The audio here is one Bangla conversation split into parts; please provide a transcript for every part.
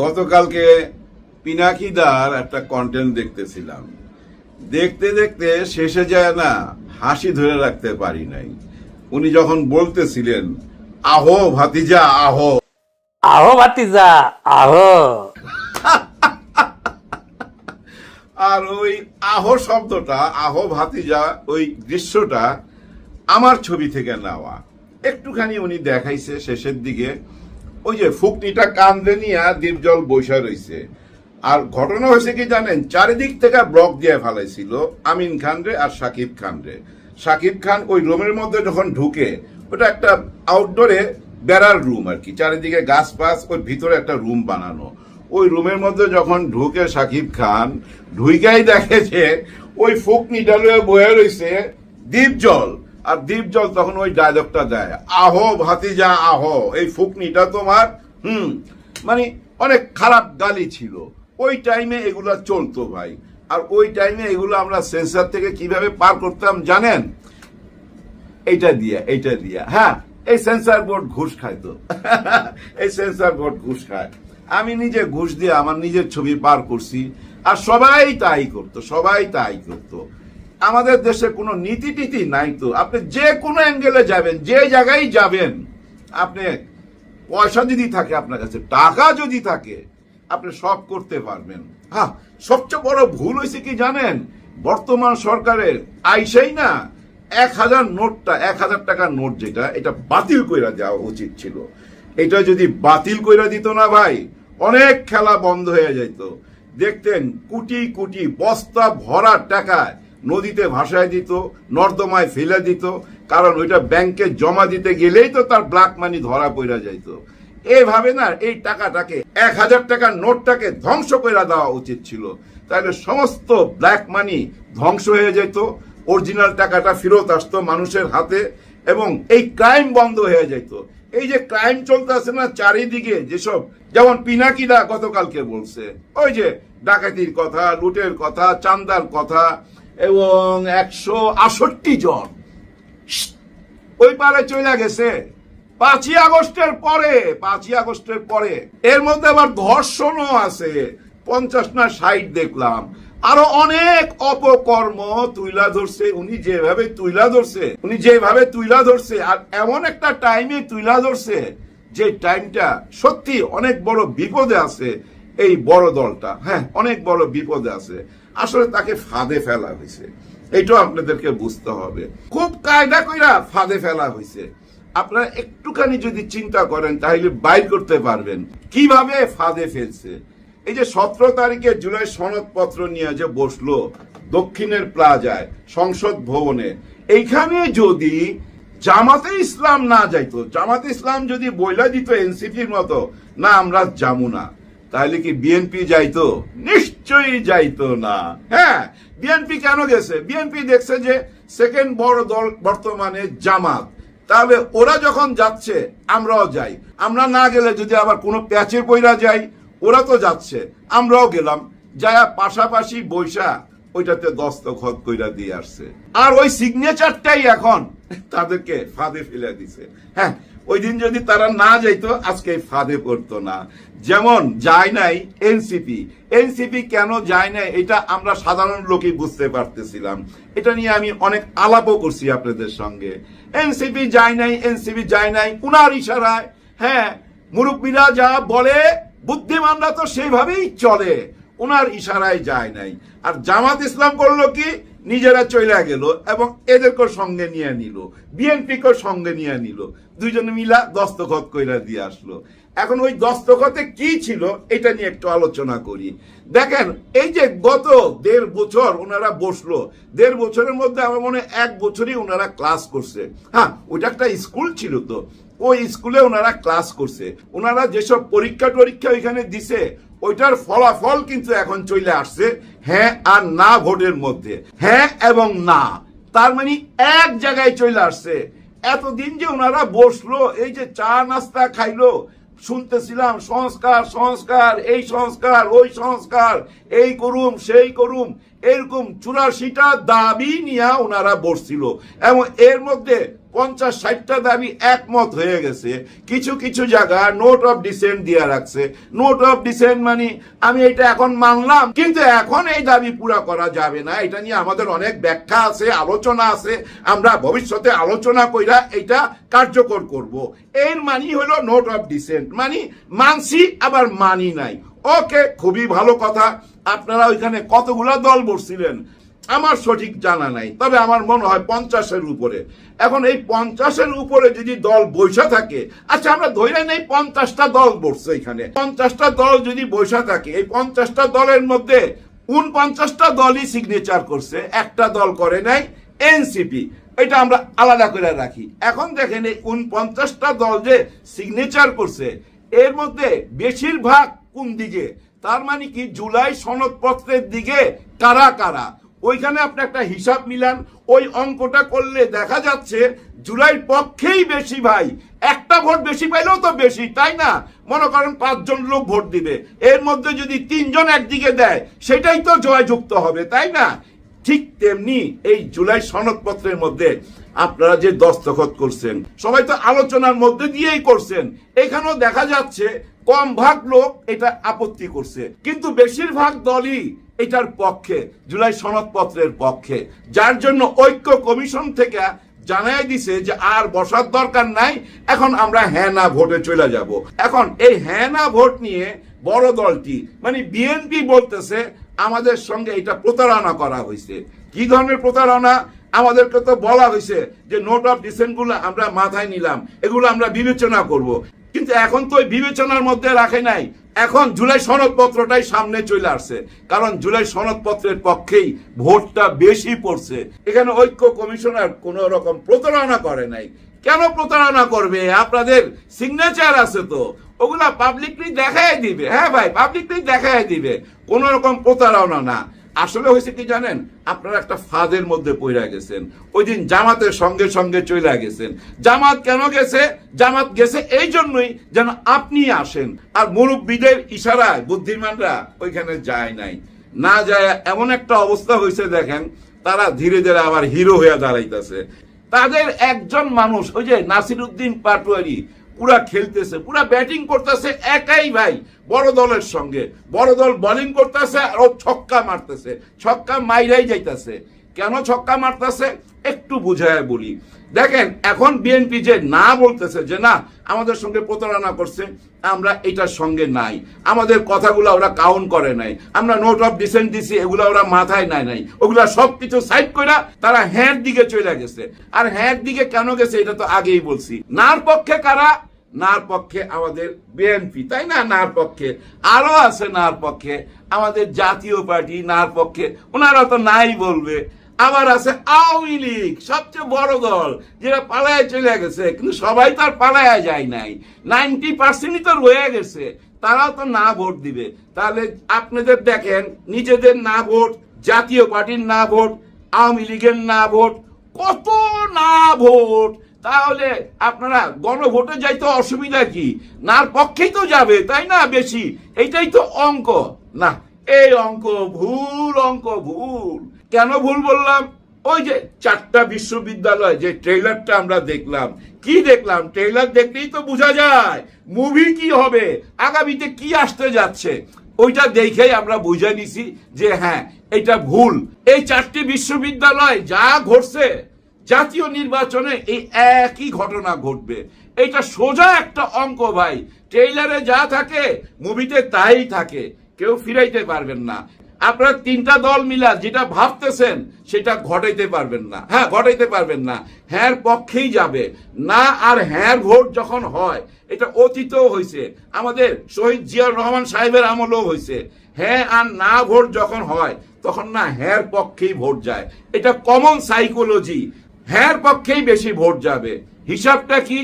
গতকালকে পিনাকিদার একটা কন্টেন্ট দেখতেছিলাম। দেখতে দেখতে শেষে যায় না হাসি ধরে রাখতে পারি নাই। উনি যখন বলতেছিলেন আহো ভাতিজা আহো। আহো ভাতিজা আহো। আর ওই আহো শব্দটা আহো ভাতিজা ওই দৃশ্যটা আমার ছবি থেকে নেওয়া। একটুখানি উনি দেখাইছে শেষের দিকে। ওই যে ফুকনিটা কান্দে নিয়ে দ্বীপজল বৈশা রইছে। আর ঘটনা হয়েছে কি জানেন? চারিদিক থেকে ব্লক দিয়ে ফেলাইছিল আমিন খান রে আর সাকিব খান রে সাকিব খান ওই রুমের মধ্যে যখন ঢুকে, ওটা একটা আউটডোরে বেড়ার রুম আর কি। চারিদিকে গাছ পাস ওর ভিতরে একটা রুম বানানো। ওই রুমের মধ্যে যখন ঢুকে সাকিব খান, ঢুইকাই দেখে যে ওই ফুকনিটা বয়ে রইছে দ্বীপজল আর দ্বীপজল তখন ওই ডায়লগটা দেয়। আহো ভাতিজা, আহো। এই ফুকনিটা তোমার, হুম মানে অনেক খারাপ গালি ছিল। ওই টাইমে এগুলা চলতো ভাই। আর ওই টাইমে এগুলো আমরা সেন্সার থেকে কীভাবে পার করতাম জানেন? এইটা দিয়া এইটা দিয়া। হ্যাঁ এই সেন্সার বোর্ড ঘুষ খায় তো। এই সেন্সার বোর্ড ঘুষ খায়। আমি নিজে ঘুষ দিয়ে আমার নিজের ছবি পার করছি। আর সবাই তাই করতো, সবাই তাই করতো। আমাদের দেশে কোনো নীতি টিতি নাই তো। আপনি যে কোনো অ্যাঙ্গেলে যাবেন, যে জায়গায় যাবেন, আপনি পয়সা যদি থাকে আপনার কাছে, টাকা যদি থাকে, আপনি সব করতে পারবেন। হ্যাঁ সবচেয়ে বড় ভুল হয়েছে কি জানেন? বর্তমান সরকারের আইসাই না, এক হাজার নোটটা, এক হাজার টাকার নোট যেটা, এটা বাতিল কইরা দেওয়া উচিত ছিল। এটা যদি বাতিল কইরা দিত না ভাই, অনেক খেলা বন্ধ হয়ে যেত দেখতেন কোটি কোটি বস্তা ভরা টাকায় নদীতে ভাসায় দিত, নর্দমায় ফেলে দিত, কারণ ওইটা ব্যাংকে জমা দিতে গেলেই তো তার ব্ল্যাক মানি ধরা পড়া যাইত। এইভাবে না এই টাকাটাকে, এক হাজার টাকার নোটটাকে ধ্বংস করে দেওয়া উচিত ছিল। তাহলে সমস্ত ব্ল্যাক মানি ধ্বংস হয়ে যেত অরিজিনাল টাকাটা ফেরত আসতো মানুষের হাতে এবং এই ক্রাইম বন্ধ হয়ে যেত এই যে ক্রাইম চলতে আছে না, চারিদিকে যেসব, যেমন পিনাকিদা গতকালকে বলছে, ওই যে ডাকাতির কথা, লুটের কথা, চান্দার কথা এবং একশো আষট্টি জন। ওই পারে চলে গেছে। পাঁচই আগস্টের পরে, পাঁচই আগস্টের পরে। এর মধ্যে আবার ধর্ষণও আছে। পঞ্চাশ না ষাট দেখলাম। আরও অনেক অপকর্ম তুইলা ধরছে, উনি যেভাবে তুইলা ধরছে, উনি যেভাবে তুইলা ধরছে, আর এমন একটা টাইমে তুইলা ধরছে, যে টাইমটা সত্যি অনেক বড় বিপদে আছে এই বড় দলটা। হ্যাঁ অনেক বড় বিপদে আছে। আসলে তাকে ফাঁদে ফেলা হয়েছে। এইটাও আপনাদেরকে বুঝতে হবে। খুব কায়দা কইরা ফাঁদে ফেলা হয়েছে। আপনারা একটুখানি যদি চিন্তা করেন, তাহলে বাইর করতে পারবেন। কীভাবে ফাঁদে ফেলছে? এই যে সতেরো তারিখে জুলাই সনদপত্র নিয়ে যে বসল দক্ষিণের প্লাজায়, সংসদ ভবনে, এইখানে যদি জামাতে ইসলাম না যাইতো, জামাতে ইসলাম যদি বইলা দিত এনসিপির মতো, না আমরা যাব না। তাহলে কি বিএনপি যাইতো? নিশ্চয়ই যাইতো না। হ্যাঁ বিএনপি কেন গেছে? বিএনপি দেখছে যে সেকেন্ড বড় দল বর্তমানে জামাত। তাহলে ওরা যখন যাচ্ছে, আমরাও যাই। আমরা না গেলে যদি আবার কোনো প্যাচে পইরা যাই, ওরা তো যাচ্ছে। আমরাও গেলাম। যায়া পাশাপাশি বৈশা ওইটাতে দস্তখত কইরা দিয়ে আসছে। আর ওই সিগনেচারটাই এখন তাদেরকে ফাঁদে ফেলে দিছে। হ্যাঁ ওই দিন যদি তারা না যাইতো, আজকে ফাঁদে পড়তো না। যেমন যায় নাই এনসিপি। এনসিপি কেন যায় নাই, এটা আমরা সাধারণ লোকই বুঝতে পারতেছিলাম। এটা নিয়ে আমি অনেক আলাপও করছি আপনাদের সঙ্গে। এনসিপি যায় নাই, এনসিপি যায় নাই, উনার ইশারায় হ্যাঁ মুরব্বীরা যা বলে, বুদ্ধিমানরা তো সেইভাবেই চলে। ওনার ইশারায় যায় নাই। আর জামাত ইসলাম করল কি নিজেরা চলে গেল এবং এদেরকে সঙ্গে নিয়ে নিল বিএনপিকে সঙ্গে নিয়ে নিল। দুইজনে মিলা দস্তখত কইরা দিয়ে আসলো। এখন ওই দস্তখতে কি ছিল এটা নিয়ে একটু আলোচনা করি। দেখেন, এই যে গত দেড় বছর ওনারা বসল, দেড় বছরের মধ্যে আমার মনে এক বছরই ওনারা ক্লাস করছে। হ্যাঁ ওইটা একটা স্কুল ছিল তো, ওই স্কুলে ওনারা ক্লাস করছে। ওনারা যেসব পরীক্ষা টরীক্ষা ওইখানে দিছে ওইটার ফলাফল কিন্তু এখন চলে আসছে হ্যাঁ আর না ভোটের মধ্যে। হ্যাঁ এবং না। তার মানে এক জায়গায় চলে আসছে। এতদিন যে ওনারা বসল, এই যে চা নাস্তা খাইলো, শুনতেছিলাম সংস্কার সংস্কার, এই সংস্কার, ওই সংস্কার, এই করুম, সেই করুম, এরকম চুরাশিটা দাবি নিয়ে ওনারা বসছিল। এবং এর মধ্যে পঞ্চাশ ষাটটা দাবি একমত হয়ে গেছে। কিছু কিছু জায়গা নোট অফ ডিসেন্ট দিয়ে রাখছে। নোট অফ ডিসেন্ট মানে আমি এটা এখন মানলাম, কিন্তু এখন এই দাবি পুরা করা যাবে না। এটা নিয়ে আমাদের অনেক ব্যাখ্যা আছে, আলোচনা আছে। আমরা ভবিষ্যতে আলোচনা কইরা এটা কার্যকর করব। এর মানি হলো নোট অফ ডিসেন্ট মানে মানছি, আবার মানি নাই। ওকে, খুবই ভালো কথা। আপনারা ওইখানে কতগুলো দল বসছিলেন? আমার সঠিক জানা নাই। তবে আমার মনে হয় পঞ্চাশের উপরে। এখন এই পঞ্চাশের উপরে যদি দল বৈশা থাকে আচ্ছা আমরা ধরে নেই পঞ্চাশটা দল বসছে এখানে। পঞ্চাশটা দল যদি বৈশা থাকে, এই পঞ্চাশটা দলের মধ্যে উনপঞ্চাশটা দলই সিগনেচার করছে, একটা দল করে নাই এনসিপি। এটা আমরা আলাদা করে রাখি। এখন দেখেন এই উনপঞ্চাশটা দল যে সিগনেচার করছে, এর মধ্যে বেশিরভাগ কোন দিকে? তার মানে কি, জুলাই সনদপত্রের দিকে কারা কারা? ওইখানে আপনি একটা হিসাব মিলান, ওই অঙ্কটা করলে দেখা যাচ্ছে জুলাই পক্ষেই বেশি ভাই। একটা ভোট বেশি পাইলেও তো বেশি, তাই না? মনে করেন পাঁচজন লোক ভোট দিবে। এর মধ্যে যদি তিনজন একদিকে দেয়, সেটাই তো জয়যুক্ত হবে, তাই না? ঠিক তেমনি এই জুলাই সনদপত্রের মধ্যে আপনারা যে দস্তখত করছেন, সবাই তো আলোচনার মধ্যে দিয়েই করছেন। এখানেও দেখা যাচ্ছে কম ভাগ লোক এটা আপত্তি করছে। কিন্তু বেশিরভাগ দলই এটার পক্ষে, জুলাই সনদপত্রের পক্ষে। যার জন্য ঐক্য কমিশন থেকে জানাই দিছে যে আর বসার দরকার নাই, এখন আমরা হ্যাঁ না ভোটে চলে যাব। এখন এই হ্যাঁ না ভোট নিয়ে বড় দলটি মানে বিএনপি বলতেছে, আমাদের সঙ্গে এটা প্রতারণা করা হয়েছে কি ধরনের প্রতারণা? আমাদেরকে তো বলা হয়েছে যে নোট অফ ডিসেন্টগুলো আমরা মাথায় নিলাম, এগুলো আমরা বিবেচনা করব। কিন্তু এখন তো ওই বিবেচনার মধ্যে রাখে নাই। এখন জুলাই সনদপত্রটাই সামনে চলে আসছে। কারণ জুলাই সনদপত্রের পক্ষেই ভোটটা বেশি পড়ছে। এখানে ঐক্য কমিশনার কোন রকম প্রতারণা করে নাই। কেন প্রতারণা করবে? আপনাদের সিগনেচার আছে তো। ওগুলা পাবলিকলি দেখাই দিবে। হ্যাঁ ভাই পাবলিকলি দেখাই দিবে। কোন রকম প্রতারণা না। আসলে হয়েছে কি জানেন? আপনারা একটা ফাঁদের মধ্যে পড়ে গেছেন। ওই দিন জামাতের সঙ্গে সঙ্গে চলে গেছেন। জামাত কেন গেছে? জামাত গেছে এই জন্যই যেন আপনি আসেন। আর মুরব্বীদের ইশারায় বুদ্ধিমানরা ওইখানে যায় নাই। না যায়, এমন একটা অবস্থা হয়েছে দেখেন, তারা ধীরে ধীরে আবার হিরো হয়ে দাঁড়াইতেছে। তাদের একজন মানুষ, ওই যে নাসির উদ্দিন পাটোয়ারি পুরা খেলতেছে, পুরা ব্যাটিং করতেছে একাই ভাই, বড় দলের সঙ্গে। বড় দল বোলিং করতেছে আর ও ছক্কা মারতেছে, ছক্কা মাইরাই যাইতেছে। কেন ছক্কা মারতেছে? একটু বুঝায় বলি। দেখেন, এখন বিএনপি যে না বলতেছে, যে না, আমাদের সঙ্গে প্রতারণা করছে, আমরা এটার সঙ্গে নাই। আমাদের কথাগুলো ওরা কাউন্ট করে নাই। আমরা নোট অফ ডিসেন্ট দিছি, এগুলো ওরা মাথায় নাই নাই। ওগুলা সব কিছু সাইড করে তারা হ্যাঁ দিকে চলে গেছে। আর হ্যাঁ দিকে কেন গেছে, এটা তো আগেই বলছি। নার পক্ষে কারা নার পক্ষে আমাদের বিএনপি, তাই না? নার পক্ষে। আরও আছে নার পক্ষে। আমাদের জাতীয় পার্টি নার পক্ষে। ওনারা তো নাই বলবে। আবার আছে আওয়ামী লীগ, সবচেয়ে বড় দল, যেটা পালায় চলে গেছে, কিন্তু সবাই তো আর পালায় যায় নাই। নাইনটি পার্সেন্টই তো রয়ে গেছে। তারাও তো না ভোট দিবে। তাহলে আপনাদের দেখেন, নিজেদের না ভোট, জাতীয় পার্টির না ভোট, আওয়ামী লীগের না ভোট, কত না ভোট। তাহলে আপনারা গণভোটে যাইতে অসুবিধা কি? নার পক্ষেই তো যাবে, তাই না বেশি? এইটাই তো অঙ্ক। না, এই অঙ্ক ভুল অঙ্ক ভুল। কেন ভুল বললাম? ওই যে চারটা বিশ্ববিদ্যালয়, যে ট্রেলারটা আমরা দেখলাম। কি দেখলাম? ট্রেলার দেখলেই তো বোঝা যায়। মুভি কি হবে? আগামীতে কি আসতে যাচ্ছে? ওইটা দেখেই আমরা বুঝে নিছি যে হ্যাঁ এটা ভুল। এই চারটি বিশ্ববিদ্যালয় যা ঘটছে জাতীয় নির্বাচনে এই একই ঘটনা ঘটবে। এটা সোজা একটা অঙ্ক ভাই। ট্রেইলারে যা থাকে, মুভিতে তাই থাকে। কেউ ফিরাইতে পারবেন না। আপনারা তিনটা দল মিলা যেটা ভাবতেছেন, সেটা ঘটাইতে পারবেন না। হ্যাঁ ঘটাইতে পারবেন না। হ্যাঁ পক্ষেই যাবে। না আর হ্যাঁ ভোট যখন হয়, এটা অতীতও হয়েছে আমাদের শহীদ জিয়াউর রহমান সাহেবের আমলেও হয়েছে হ্যাঁ আর না ভোট যখন হয়, তখন না হ্যাঁ পক্ষেই ভোট যায়। এটা কমন সাইকোলজি হ্যাঁ পক্ষেই বেশি ভোট যাবে। হিসাবটা কি?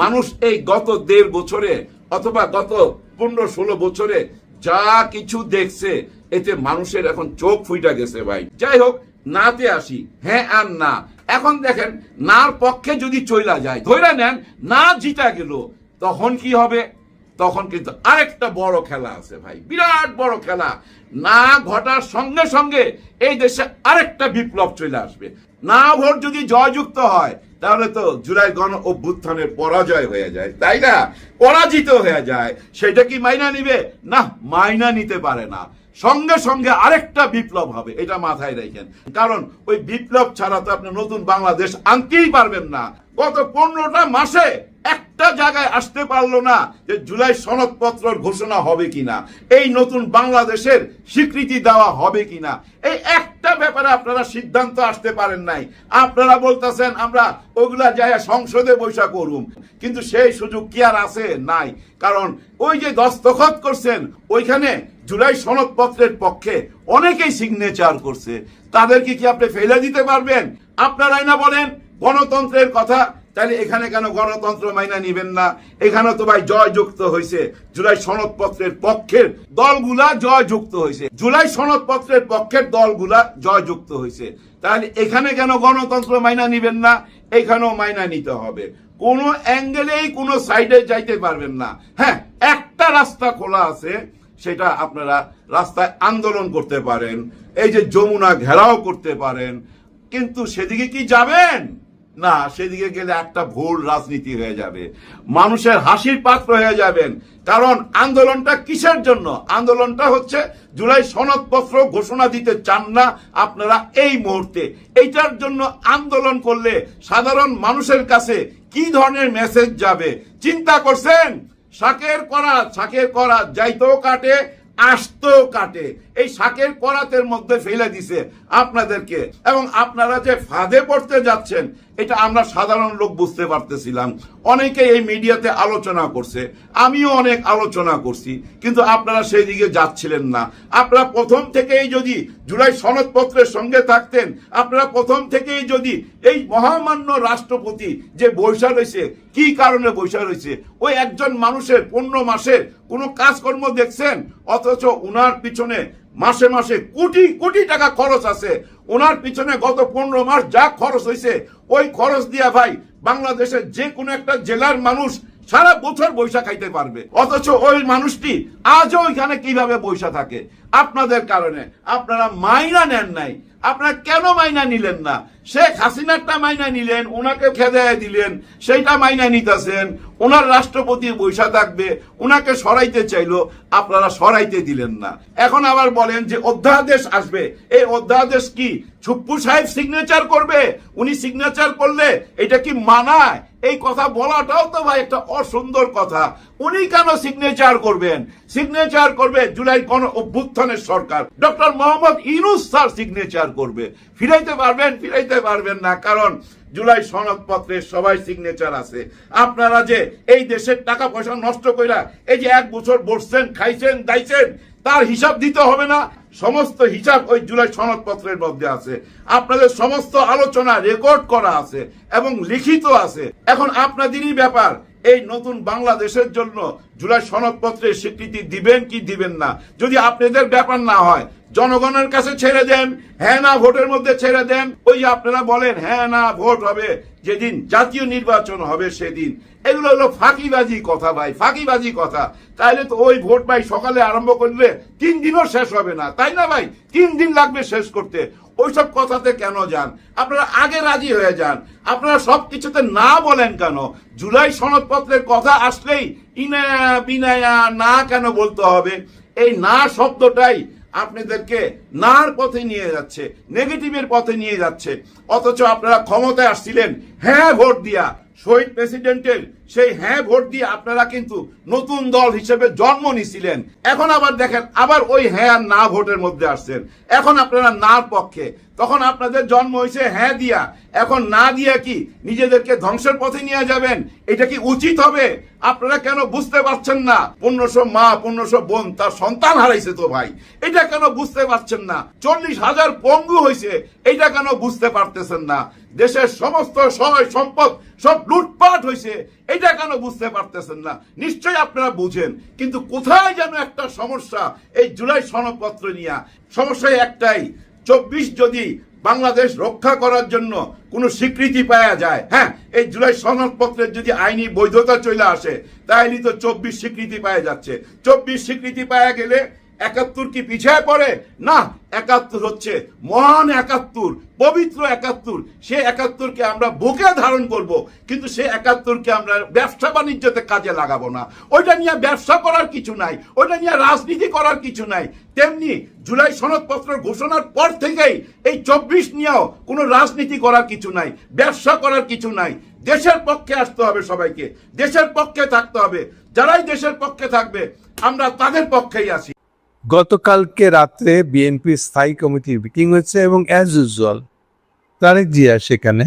মানুষ এই গত দেড় বছরে অথবা গত পনেরো ষোলো বছরে যা কিছু দেখছে, এতে মানুষের এখন চোখ ফুইটা গেছে ভাই। যাই হোক, নাতে আসি। হ্যাঁ আর না। এখন দেখেন, নার পক্ষে যদি চইলা যায় ধরে নেন, না জিতা গেল, তখন কি হবে? তখন কিন্তু আরেকটা বড় খেলা আছে ভাই, বিরাট বড় খেলা। না ঘটার সঙ্গে সঙ্গে এই দেশে আরেকটা বিপ্লব চলে আসবে। না ভোট যদি জয়যুক্ত হয়, তাহলে তো জুলাই গণ অভ্যুত্থানের পরাজয় হয়ে যায়, তাই না? পরাজিত হয়ে যায়। সেটা কি মাইনা নিবে? না, মাইনা নিতে পারে না। সঙ্গে সঙ্গে আরেকটা বিপ্লব হবে, এটা মাথায় রাখেন। কারণ ওই বিপ্লব ছাড়া তো আপনি নতুন বাংলাদেশ আনতেই পারবেন না। গত পনেরোটা মাসে একটা জায়গায় আসতে পারল না যে জুলাই সনদপত্র ঘোষণা হবে কিনা, এই নতুন বাংলাদেশের স্বীকৃতি দেওয়া হবে কিনা। এই একটা ব্যাপারে আপনারা সিদ্ধান্ত আসতে পারেন নাই। আপনারা বলতেছেন, আমরা ওগুলা যায় সংসদে বৈশা করুম। কিন্তু সেই সুযোগ কি আর আছে? নাই। কারণ ওই যে দস্তখত করছেন, ওইখানে জুলাই সনদপত্রের পক্ষে অনেকেই সিগনেচার করছে। তাদেরকে কি আপনি ফেলে দিতে পারবেন? আপনারাই না বলেন গণতন্ত্রের কথা তাহলে এখানে কেন গণতন্ত্র মাইনা নিবেন না? এখানে তো ভাই জয় যুক্ত হয়েছে জুলাই সনদপত্রের পক্ষের দলগুলা জয় যুক্ত হয়েছে জুলাই সনদপত্রের পক্ষের দলগুলা জয় যুক্ত হয়েছে তাহলে এখানে কেন গণতন্ত্র মাইনা নিবেন না? এখানেও মাইনা নিতে হবে। কোনো অ্যাঙ্গেলেই কোনো সাইডে যাইতে পারবেন না। হ্যাঁ একটা রাস্তা খোলা আছে, সেটা আপনারা রাস্তায় আন্দোলন করতে পারেন, এই যে যমুনা ঘেরাও করতে পারেন। কিন্তু সেদিকে কি যাবেন? না, সেদিকে গেলে একটা ভুল রাজনীতি হয়ে যাবে। মানুষের হাসির পাত্র হয়ে যাবেন। কারণ আন্দোলনটা কিসের জন্য? আন্দোলনটা হচ্ছে জুলাই সনদপত্র ঘোষণা দিতে চান না আপনারা এই মুহূর্তে। এইটার জন্য আন্দোলন করলে সাধারণ মানুষের কাছে কি ধরনের মেসেজ যাবে? চিন্তা করছেন? শাকের করা শাকের করা যাইতেও কাটে, আসতেও কাটে। এই শাকের করাতের মধ্যে ফেলে দিছে আপনাদেরকে। এবং আপনারা যে ফাঁদে পড়তে যাচ্ছেন, এটা আমরা সাধারণ লোক বুঝতে পারতেছিলাম। অনেকে এই মিডিয়াতে আলোচনা করছে, আমিও অনেক আলোচনা করছি, কিন্তু আপনারা সেই দিকে যাচ্ছিলেন না। আপনারা প্রথম থেকেই যদি জুলাই সনদপত্রের সঙ্গে থাকতেন, আপনারা প্রথম থেকেই যদি এই মহামান্য রাষ্ট্রপতি যে বৈশা রয়েছে, কি কারণে বৈশা রয়েছে, ওই একজন মানুষের পনেরো মাসের কোনো কাজকর্ম দেখছেন? অথচ উনার পিছনে মাসে মাসে কোটি কোটি টাকা খরচ আছে। ওনার পিছনে গত পনেরো মাস যা খরচ হয়েছে ওই খরচ দিয়া ভাই বাংলাদেশের যে কোনো একটা জেলার মানুষ সারা বছর বৈশা খাইতে পারবে। অথচ ওই মানুষটি আজও ওইখানে কীভাবে বৈশা থাকে? আপনাদের কারণে। আপনারা মাইনা নেন নাই। আপনারা কেন মাইনা নিলেন না? শেখ হাসিনারটা মাইনা নিলেন ওনাকে খেদায় দিলেন, সেইটা মাইনা নিতেছেন ওনার রাষ্ট্রপতি বৈশা থাকবে ওনাকে সরাইতে চাইলো, আপনারা সরাইতে দিলেন না। এখন আবার বলেন যে অধ্যাদেশ আসবে। এই অধ্যাদেশ কি? ছুপ্পু সাহেব সিগনেচার করবে? উনি সিগনেচার করলে এটা কি মানায়? এই কথা বলাটাও তো ভাই একটা অসুন্দর কথা। উনি কেন সিগনেচার করবেন? সিগনেচার করবে জুলাই গণ অভ্যুত্থানের সরকার। Doctor Mohammad Yunus sir signature করবে। ফিরাইতে পারবেন ফিরাইতে পারবেন না, কারণ জুলাই সনদপত্রে সবাই সিগনেচার আছে। আপনারা যে এই দেশের টাকা পয়সা নষ্ট কইরা এই যে এক বছর বসছেন, খাইছেন, দাইছেন তার হিসাব দিতে হবে না। সমস্ত হিসাব ওই জুলাই সনদপত্রের মধ্যে আছে। আপনাদের সমস্ত আলোচনা রেকর্ড করা আছে এবং লিখিত আছে। এখন আপনাদেরই ব্যাপার, এই নতুন বাংলাদেশের জন্য জুলাই সনদপত্রের স্বীকৃতি দিবেন কি দিবেন না। যদি আপনাদের ব্যাপার না হয় জনগণের কাছে ছেড়ে দেন হ্যাঁ না ভোটের মধ্যে ছেড়ে দেন। ওই আপনারা বলেন হ্যাঁ না ভোট হবে, যেদিন জাতীয় নির্বাচন হবে সেদিন। এগুলো হলো ফাঁকিবাজি কথা ভাই, ফাঁকিবাজি কথা। তাইলে তো ওই ভোট ভাই সকালে আরম্ভ করলে তিন দিনও শেষ হবে না। তাই না ভাই? তিন দিন লাগবে শেষ করতে। ওইসব কথাতে কেন যান? আপনারা আগে রাজি হয়ে যান। আপনারা সব কিছুতে না বলেন কেন? জুলাই সনদপত্রের কথা আসলেই ইনায়া বিনায়া না কেন বলতে হবে? এই না শব্দটাই আপনাদেরকে নার পথে নিয়ে যাচ্ছে নেগেটিভের পথে নিয়ে যাচ্ছে। অথচ আপনারা ক্ষমতায় আসছিলেন হ্যাঁ ভোট দিয়া। শহীদ প্রেসিডেন্টের সেই হ্যাঁ ভোট দিয়ে আপনারা কিন্তু নতুন দল হিসেবে জন্ম নিছিলেন। এখন আবার দেখেন, আবার ওই হ্যাঁ আর না ভোটের মধ্যে আসছেন। এখন আপনারা নার পক্ষে। তখন আপনাদের জন্ম হয়েছে হ্যাঁ দিয়া। এখন না দিয়া কি নিজেদেরকে ধ্বংসের পথে নিয়ে যাবেন? এটা কি উচিত হবে? আপনারা কেন বুঝতে পারছেন না? পনেরোশো মা, পনেরোশো বোন, তার সন্তান হারাইছে তো ভাই। এটা কেন বুঝতে পারছেন না? চল্লিশ হাজার পঙ্গু হয়েছে, এটা কেন বুঝতে পারতেছেন না? দেশের সমস্ত সহায় সম্পদ সব লুটপাট হয়েছে। এটা কেন বুঝতে পারতেছেন না? নিশ্চয়ই আপনারা বুঝেন, কিন্তু কোথায় যেন একটা সমস্যা এই জুলাই সনদপত্র নিয়ে? সমস্যা একটাই, চব্বিশ যদি বাংলাদেশ রক্ষা করার জন্য কোনো স্বীকৃতি পাওয়া যায় হ্যাঁ এই জুলাই সনদপত্রের যদি আইনি বৈধতা চলে আসে তাহলে তো চব্বিশ স্বীকৃতি পাওয়া যাচ্ছে। চব্বিশ স্বীকৃতি পাওয়া গেলে একাত্তর কি পিছিয়ে পড়ে? না, একাত্তর হচ্ছে মহান একাত্তর, পবিত্র একাত্তর। সে একাত্তরকে আমরা বুকে ধারণ করব, কিন্তু সে একাত্তরকে আমরা ব্যবসা বাণিজ্যতে কাজে লাগাবো না। ওইটা নিয়ে ব্যবসা করার কিছু নাই, ওইটা নিয়ে রাজনীতি করার কিছু নাই। তেমনি জুলাই সনদপত্র ঘোষণার পর থেকেই এই চব্বিশ নিয়েও কোনো রাজনীতি করার কিছু নাই, ব্যবসা করার কিছু নাই। দেশের পক্ষে আসতে হবে সবাইকে, দেশের পক্ষে থাকতে হবে। যারাই দেশের পক্ষে থাকবে, আমরা তাদের পক্ষেই আছি। গতকালকে রাত্রে বিএনপি স্থায়ী কমিটির মিটিং হয়েছে এবং অ্যাজ ইউজুয়াল তারেক জিয়া সেখানে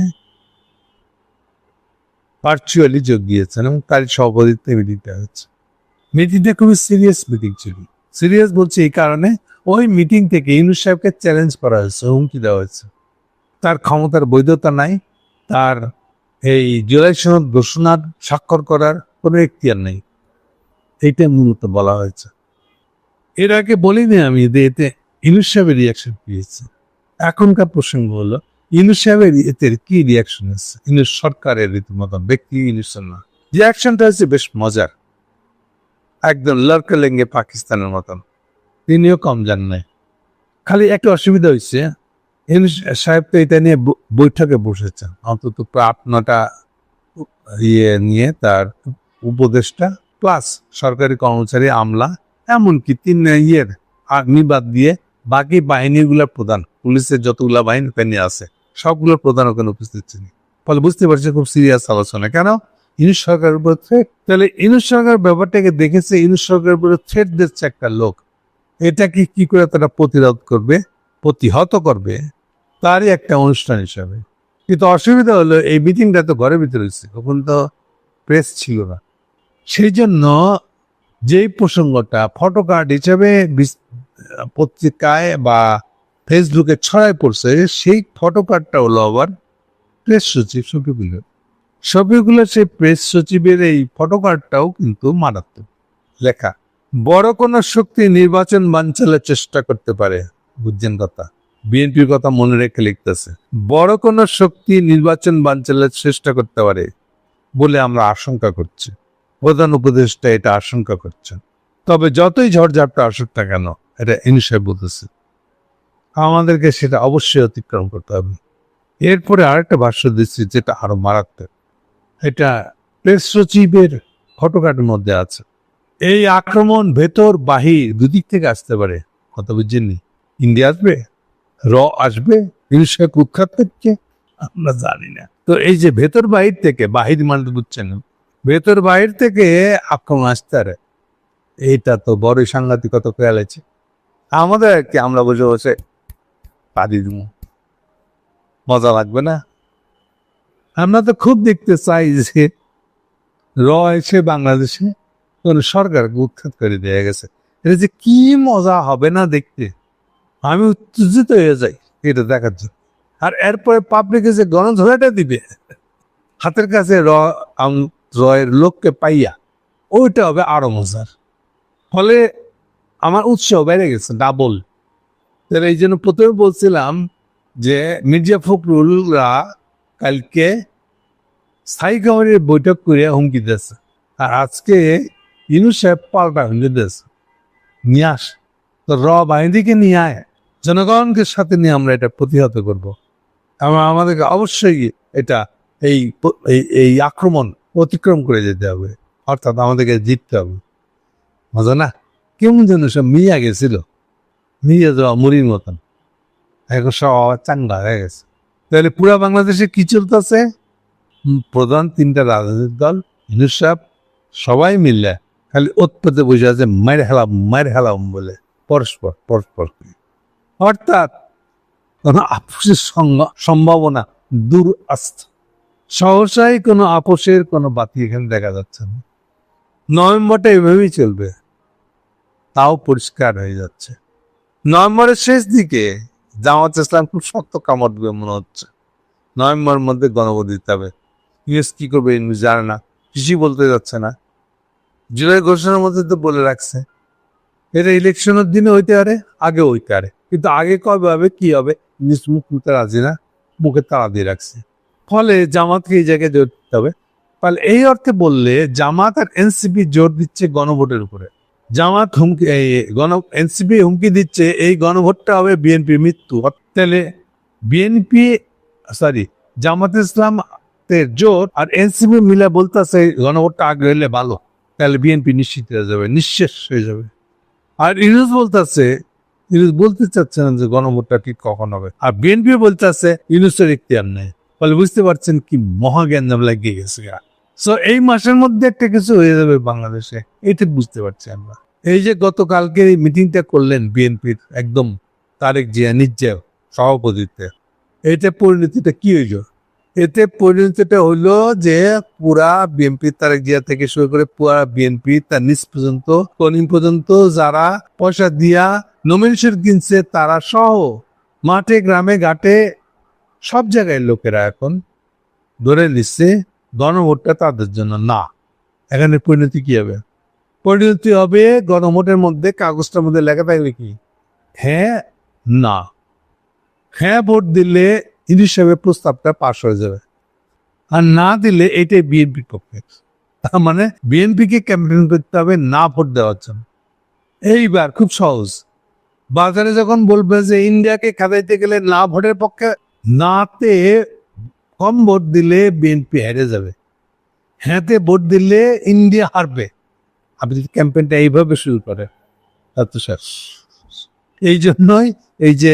ভার্চুয়ালি যোগ দিয়েছেন এবং তার সভাপতিত্বে মিটিংটা হচ্ছে মিটিংটা খুবই সিরিয়াস মিটিং ছিল। সিরিয়াস বলছি এই কারণে ওই মিটিং থেকে ইউনুস সাহেবকে চ্যালেঞ্জ করা হয়েছে, হুমকি দেওয়া হয়েছে। তার ক্ষমতার বৈধতা নাই, তার এই জুলাই সনদ ঘোষণার স্বাক্ষর করার কোনো এখতিয়ার নেই। এইটা মূলত বলা হয়েছে। এর আগে বলিনি আমি যে এতে ইনুস সাহেবের রিয়াকশন পেয়েছে এখনকার প্রসঙ্গ হলো, ইনুস সাহেবের এতে কি রিয়াকশন এসছে ইনুস সরকারের রীতিমতন ব্যক্তি ইনুসের না রিয়াকশনটা হচ্ছে বেশ মজার। একদম লড়কে লেঙ্গে পাকিস্তানের মতন। তিনিও কম যান নাই। খালি একটা অসুবিধা হয়েছে। ইনুস সাহেব তো এটা নিয়ে বৈঠকে বসেছেন। অন্তত আট নটা ইয়ে নিয়ে তার উপদেষ্টা, প্লাস সরকারি কর্মচারী আমলা এমনকি তিন ইয়ের আর্মি বাদ দিয়ে বাকি বাহিনীগুলোর প্রধান, পুলিশের যতগুলা বাহিনী ওখানে আছে, সবগুলোর প্রধান ওখানে উপস্থিত ছিলেন ফলে বুঝতে পারছি খুব সিরিয়াস আলোচনা। কেন? ইনুস সরকারের উপর থ্রেট তাহলে ইনুস সরকার ব্যাপারটাকে দেখেছে, ইনুস সরকারের উপরে থ্রেট দিচ্ছে একটা লোক। এটাকে কি করে তারা প্রতিরোধ করবে, প্রতিহত করবে, তারই একটা অনুষ্ঠান হিসাবে। কিন্তু অসুবিধা হলো, এই মিটিংটা তো ঘরের ভিতরে হয়েছে, তখন তো প্রেস ছিল না। সেই জন্য যেই প্রসঙ্গটা ফটো কার্ড হিসেবে পত্রিকায় বা ফেসবুকে ছড়ায় পড়ছে, সেই ফটো কার্ডটা হলো আবার প্রেস সচিব শফিকুলের শফিকুলের সেই প্রেস সচিবের এই ফটো কার্ডটাও কিন্তু মারাত্মক লেখা। বড় কোনো শক্তি নির্বাচন বাঞ্চালের চেষ্টা করতে পারে, বুঝছেন কথা? বিএনপির কথা মনে রেখে লিখতেছে। বড় কোনো শক্তি নির্বাচন বাঞ্চালের চেষ্টা করতে পারে বলে আমরা আশঙ্কা করছি। প্রধান উপদেষ্টা এটা আশঙ্কা করছেন। তবে যতই ঝড়ঝাপটা আসুক না কেন, এটা ইনসাই বলতেছে। আমাদেরকে সেটা অবশ্যই অতিক্রম করতে হবে। এরপরে আরেকটা ভাষ্য দিচ্ছি যেটা আরও মারাত্মক। এটা প্রেস সচিবের ফটোকার্ডের মধ্যে আছে। এই আক্রমণ ভেতর বাহির দুদিক থেকে আসতে পারে। কথা বুঝছেননি ইন্ডিয়া আসবে? র আসবে? ইনসাই কুখ্যাত থেকে আমরা জানি না। তো এই যে ভেতর বাহির থেকে বাহির মানে বুঝছেন ভেতর বাহির থেকে আক্রমণ আসতে পারে। এইটা তো বড়ই সাংঘাতিকতা আছে আমাদের কি, আমরা বসে বসে পাদি দিব। মজা লাগবে না? আমরা তো খুব দেখতে চাই যে র এসে বাংলাদেশে কোন সরকারকে উৎখাত করে দেয়া গেছে। এটা যে কি মজা হবে না দেখতে? আমি উত্তেজিত হয়ে যাই এটা দেখার জন্য। আর এরপরে পাবলিকে যে গণধরাটা দিবে, হাতের কাছে র আম- রয়ের লোককে পাইয়া, ওইটা হবে আরও মজার। ফলে আমার উৎসাহ বেড়ে গেছে ডাবল এই জন্য প্রথমে বলছিলাম যে, মির্জা ফখরুলরা কালকে স্থায়ী কমিটির বৈঠক করে হুমকি দিয়েছে। আর আজকে ইনু সাহেব পাল্টা হুমকি দিয়েছে। নিয়ে আস। তো র বাহিনীকে নিয়ে আয়। জনগণকে সাথে নিয়ে আমরা এটা প্রতিহত করব। এবং আমাদেরকে অবশ্যই এটা এই- এই আক্রমণ অতিক্রম করে যেতে হবে। অর্থাৎ আমাদেরকে জিততে হবে। মজা না? কেমন যেন সব মিয়া গেছিল। মিয়া যাওয়া মুড়ির মতন। এখন সব চাঙ্গা হয়ে গেছে। তাহলে পুরা বাংলাদেশে কি চলতেছে? প্রধান তিনটা রাজনৈতিক দল হিন্দুসাব সবাই মিললে খালি উৎপত্তি বসে আছে মায়ের হেলাম মায়ের হেলাম বলে, পরস্পর পরস্পর অর্থাৎ কোনো সঙ্গ- সম্ভাবনা দূর আসছে সহসাই কোনো আপোষের কোনো বাতি এখানে দেখা যাচ্ছে না। নভেম্বরটা এভাবেই চলবে। তাও পরিষ্কার হয়ে যাচ্ছে। নভেম্বরের শেষ দিকে জামাত ইসলাম খুব শক্ত কামড় দেবে মনে হচ্ছে। নভেম্বরের মধ্যে গণভোট দিতে হবে। ইউএস কি করবে জানে না। কিছুই বলতে যাচ্ছে না। জুলাই ঘোষণার মধ্যে তো বলে রাখছে। এটা ইলেকশনের দিনে হইতে পারে আগে হইতে পারে। কিন্তু আগে কবে হবে, কি হবে ইংলিশ মুখ খুলতে রাজি না, মুখে তাড়া দিয়ে রাখছে। ফলে জামাতকে এই জায়গায় জোর দিতে হবে। ফলে এই অর্থে বললে জামাত আর এনসিপি জোর দিচ্ছে গণভোটের উপরে। জামাত হুমকি, এই গণ, এনসিপি হুমকি দিচ্ছে, এই গণভোটটা হবে বিএনপির মৃত্যু। তাহলে বিএনপি সরি জামাত ইসলাম জোর আর এনসিপি মিলে বলতেছে গণভোটটা আগে হলে ভালো। তাহলে বিএনপি নিশ্চিত হয়ে যাবে, নিঃশেষ হয়ে যাবে। আর ইউনুস বলতেছে, ইউনুস বলতে চাচ্ছে না যে গণভোটটা ঠিক কখন হবে। আর বিএনপি বলতেছে ইউনুসের ইখতিয়ার নেই। ফলে বুঝতে পারছেন কি মহাজ্ঞানজাম লাগিয়ে গেছে সো এই মাসের মধ্যে একটা কিছু হয়ে যাবে বাংলাদেশে, এটা বুঝতে পারছি আমরা। এই যে গতকালকে এই মিটিংটা করলেন বিএনপির একদম তারেক জিয়া নিজে সভাপতিত্বে এটা পরিণতিটা কি হইল? এতে পরিণতিটা হইল যে পুরা বিএনপি তারেক জিয়া থেকে শুরু করে পুরা বিএনপি তার নিচ পর্যন্ত কনিম পর্যন্ত যারা পয়সা দিয়া নমিনেশন কিনছে, তারা সহ মাঠে, গ্রামে, ঘাটে সব জায়গায় লোকেরা এখন ধরে নিচ্ছে, গণভোটটা তাদের জন্য না। এখানে পরিণতি কি হবে? পরিণতি হবে গণভোটের মধ্যে, কাগজটার মধ্যে লেখা থাকবে কি? হ্যাঁ না। হ্যাঁ ভোট দিলে সাহেবের প্রস্তাবটা পাশ হয়ে যাবে। আর না দিলে এটাই বিএনপির পক্ষে। তার মানে বিএনপিকে ক্যাম্পেন করতে হবে না ভোট দেওয়ার জন্য। এইবার খুব সহজ। বাজারে যখন বলবে যে ইন্ডিয়াকে খেদাইতে গেলে না ভোটের পক্ষে নাতে কম ভোট দিলে বিএনপি হেরে যাবে। হ্যাঁতে ভোট দিলে ইন্ডিয়া হারবে। আপনি যদি ক্যাম্পেইনটা এইভাবে শুরু করে এত শেষ এই জন্যই এই যে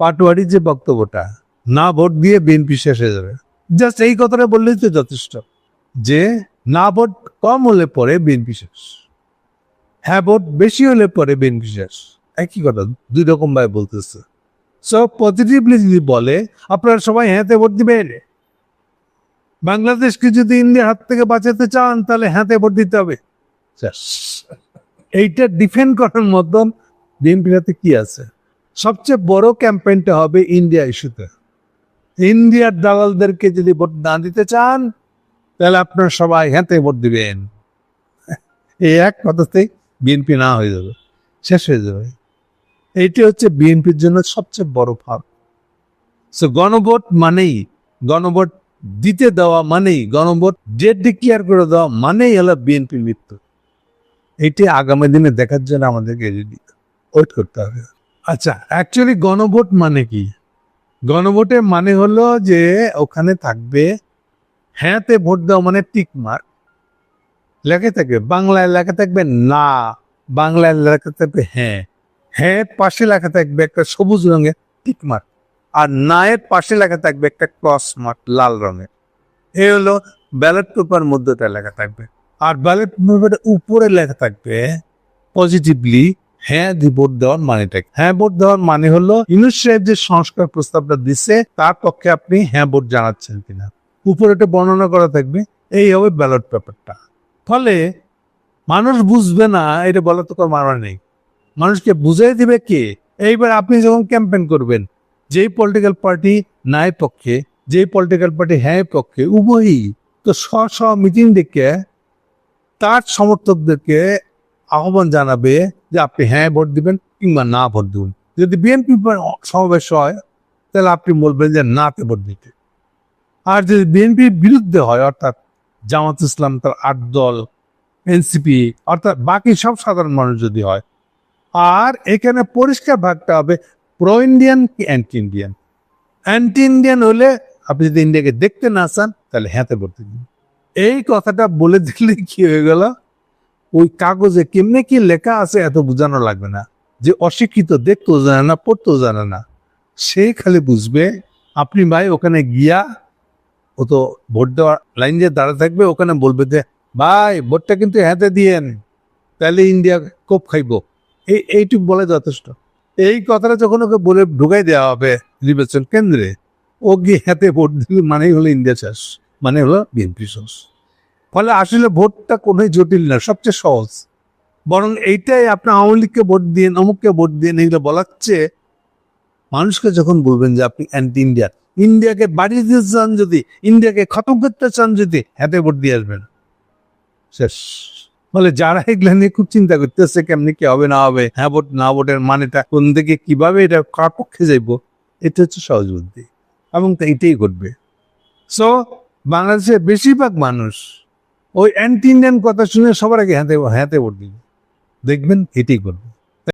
পাটোয়ারির যে বক্তব্যটা, না ভোট দিয়ে বিএনপি শেষ হয়ে যাবে। জাস্ট এই কথাটা বললেই তো যথেষ্ট যে না ভোট কম হলে পরে বিএনপি শেষ। হ্যাঁ ভোট বেশি হলে পরে বিএনপি শেষ। একই কথা, দুই রকম ভাবে বলতেছে। সো পজিটিভলি যদি বলে আপনারা সবাই হ্যাঁতে ভোট দিবেন। বাংলাদেশকে যদি ইন্ডিয়ার হাত থেকে বাঁচাতে চান তাহলে হ্যাঁতে ভোট দিতে হবে। এইটা ডিফেন্ড করার মতন বিএনপির হাতে কি আছে? সবচেয়ে বড় ক্যাম্পেইনটা হবে ইন্ডিয়া ইস্যুতে ইন্ডিয়ার দালালদেরকে যদি ভোট না দিতে চান তাহলে আপনারা সবাই হ্যাঁতে ভোট দিবেন। এই এক কথাতেই বিএনপি না হয়ে যাবে। শেষ হয়ে যাবে। এইটি হচ্ছে বিএনপির জন্য সবচেয়ে বড় ফাঁক সো গণভোট মানেই, গণভোট দিতে দেওয়া মানেই, গণভোট ডেট ডিক্লেয়ার করে দেওয়া মানেই হলো বিএনপির মৃত্যু। এইটি আগামী দিনে দেখার জন্য আমাদেরকে ওয়েট করতে হবে। আচ্ছা অ্যাকচুয়ালি গণভোট মানে কি? গণভোটের মানে হলো যে ওখানে থাকবে, হ্যাঁতে ভোট দেওয়া মানে টিক মার্ক লেখা থাকবে, বাংলায় লেখা থাকবে না, বাংলায় লেখা থাকবে হ্যাঁ। হ্যাঁ পাশে লেখা থাকবে একটা সবুজ রঙের টিক মার্ক, আর নায়ের পাশে লেখা থাকবে একটা ক্রস মার্ক লাল রঙের। এ হলো ব্যালট পেপার মধ্যটা লেখা থাকবে, আর ব্যালট পেপারের উপরে লেখা থাকবে, পজিটিভলি হ্যাঁ ভোট দেওয়ার মানেটা? হ্যাঁ ভোট দেওয়ার মানে হলো ইউনুস যে সংস্কার প্রস্তাবটা দিচ্ছে তার পক্ষে আপনি হ্যাঁ ভোট জানাচ্ছেন কিনা। উপরে এটা বর্ণনা করা থাকবে, এই হবে ব্যালট পেপারটা। ফলে মানুষ বুঝবে না, এটা বলা তো কোনো মানে নেই। মানুষকে বুঝাই দিবে কে? এইবার আপনি যখন ক্যাম্পেন করবেন, যেই পলিটিক্যাল পার্টি নাই পক্ষে, যেই পলিটিক্যাল পার্টি হ্যাঁ পক্ষে, উভয়ই তো স্ব স্ব মিটিং ডেকে তার সমর্থকদেরকে আহ্বান জানাবে যে আপনি হ্যাঁ ভোট দিবেন কিংবা না ভোট দিবেন। যদি বিএনপি সমাবেশ হয়, তাহলে আপনি বলবেন যে নাতে ভোট দিতে। আর যদি বিএনপির বিরুদ্ধে হয়, অর্থাৎ জামাত ইসলাম তার আট দল এনসিপি অর্থাৎ বাকি সব সাধারণ মানুষ যদি হয় আর এখানে পরিষ্কার ভাগটা হবে প্রো ইন্ডিয়ান কি অ্যান্টি ইন্ডিয়ান অ্যান্টি ইন্ডিয়ান হলে আপনি যদি ইন্ডিয়াকে দেখতে না চান, তাহলে হ্যাঁতে ভোট দিন এই কথাটা বলে দিলে কি হয়ে গেল? ওই কাগজে কেমনে কি লেখা আছে এত বোঝানো লাগবে না। যে অশিক্ষিত দেখতেও জানে না, পড়তেও জানে না। সে খালি বুঝবে, আপনি ভাই ওখানে গিয়া ও তো ভোট দেওয়ার লাইন দিয়ে দাঁড়া থাকবে, ওখানে বলবে যে, ভাই, ভোটটা কিন্তু হাতে দিয়েন। তাহলে ইন্ডিয়া কোপ খাইব। এই, এইটুক বলে যথেষ্ট। এই কথাটা যখন ওকে বলে ঢুকাই দেওয়া হবে নির্বাচন কেন্দ্রে, ও গিয়ে হাতে ভোট দিলে, মানেই হলো ইন্ডিয়া চাষ মানে হলো বিএনপি চাষ। ফলে আসলে ভোটটা কোনোই জটিল না, সবচেয়ে সহজ। বরং এইটাই আপনি আওয়ামী লীগকে ভোট দিন অমুককে ভোট দিন এগুলো বলার চেয়ে মানুষকে যখন বলবেন যে আপনি অ্যান্টি ইন্ডিয়া ইন্ডিয়াকে বাড়িয়ে দিতে চান যদি, ইন্ডিয়াকে খতম করতে চান যদি, হাতে ভোট দিয়ে আসবেন। শেষ। ফলে যারা এগুলা নিয়ে খুব চিন্তা করতেছে কেমনি কি হবে, না হবে হ্যাঁ ভোট, না ভোটের মানেটা কোন দিকে কীভাবে, এটা কার পক্ষে যাইব? এটা হচ্ছে সহজ বুদ্ধি। এবং তা এটাই ঘটবে। সো বাংলাদেশের বেশিরভাগ মানুষ ওই অ্যান্টি ইন্ডিয়ান কথা শুনে সবার আগে হাতে হাতে ভোট দিবে। দেখবেন এটাই করবে